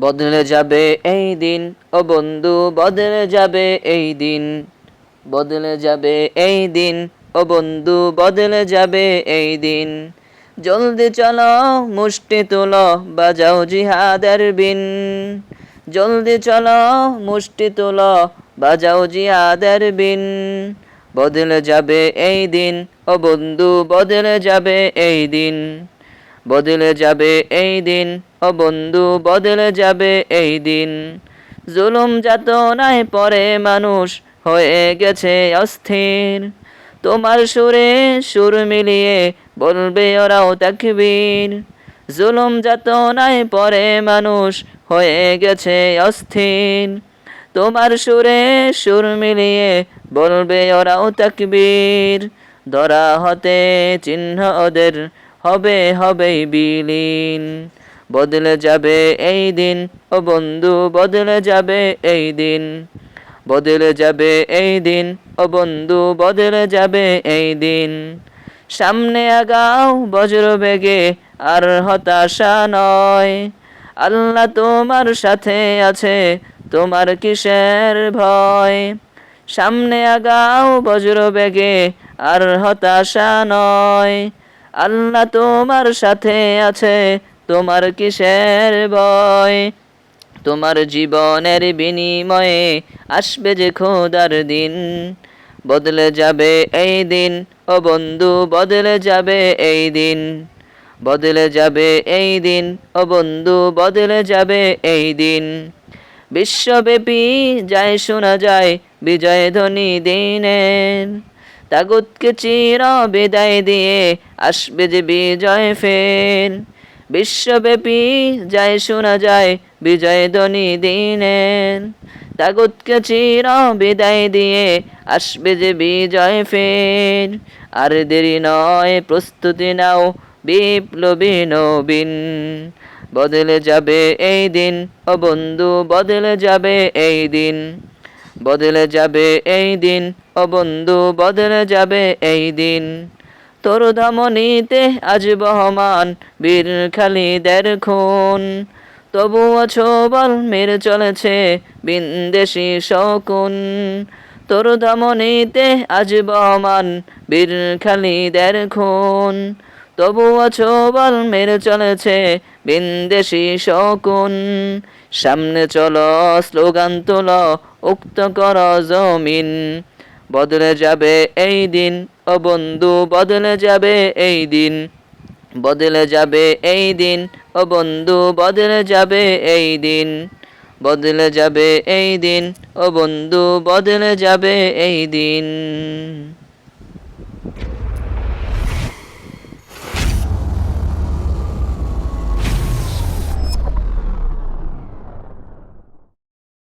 বদলে যাবে এই দিন, ও বন্ধু, বদলে যাবে এই দিন। বদলে যাবে এই দিন, ও বন্ধু, বদলে যাবে এই দিন। জলদি চলো, মুষ্টি তুলো, বাজাও জিহাদের বিন। জলদি চলো, মুষ্টি তুলো, বাজাও জিহাদের বিন। বদলে যাবে এই দিন, ও বন্ধু, বদলে যাবে এই দিন। বদলে যাবে এই দিন, ও বন্ধু, বদলে যাবে এই দিন। জুলুম যাতনায় পরে মানুষ, হয়ে গেছে অস্থির। তোমার সুরে সুর মিলিয়ে বলবে ওরাও তাকবীর। জুলুম যাতনায় পরে মানুষ, হয়ে গেছে অস্থির। তোমার সুরে সুর মিলিয়ে বলবে ওরাও তাকবীর। ধরা হতে চিহ্ন ওদের হবে হবেই বিলীন। বদলে যাবে এই দিন, ও বন্ধু, বদলে যাবে এই দিন। বদলে যাবে এই দিন, ও বন্ধু, বদলে যাবে এই দিন। সামনে আগাও বজ্র বেগে, আর হতাশা নয়। আল্লাহ তোমার সাথে আছে, তোমার কিসের ভয়? সামনে আগাও বজ্র বেগে, আর হতাশা নয়। আল্লাহ তোমার সাথে আছে, তোমার কিসের ভয়? তোমার জীবনের বিনিময়ে আসবে যে খোদার দিন। বদলে যাবে এই দিন, ও বন্ধু, বদলে যাবে এই দিন। বদলে যাবে এই দিন, ও বন্ধু, বদলে যাবে এই দিন। বিশ্বব্যাপী যায়, শোনা যায়, বিজয় ধ্বনি দিনের। তাগুতকে চির বিদায় দিয়ে আসবে যে বিজয় ফের। বিশ্বব্যাপী যায় শোনা যায় বিজয় ধ্বনি দিনের। তাগুতকে চির বিদায় দিয়ে আসবে যে বিজয় ফের। আর দেরি নয়, প্রস্তুতি নাও বিপ্লবী নবীন। বদলে যাবে এই দিন, ও বন্ধু, বদলে যাবে এই দিন। বদলে যাবে এই দিন, ও বন্ধু, বদলে যাবে এই দিন। তোর ধমনীতে আজ বহমান বীর খালিদের খুন। তবুও ছোবল মেরে চলেছে বিন্দেশি শকুন। তোর ধমনীতে আজ বহমান বীর খালিদের খুন। তবুও ছোবল মেরে চলেছে বিন্দেশি শকুন। সামনে চলো, স্লোগান তোলো, উক্ত কর জমিন। বদলে যাবে এই দিন, ও বন্ধু, বদলে যাবে এই দিন। বদলে যাবে এই দিন, ও বন্ধু, বদলে যাবে এই দিন। বদলে যাবে এই দিন, ও বন্ধু, বদলে যাবে এই দিন।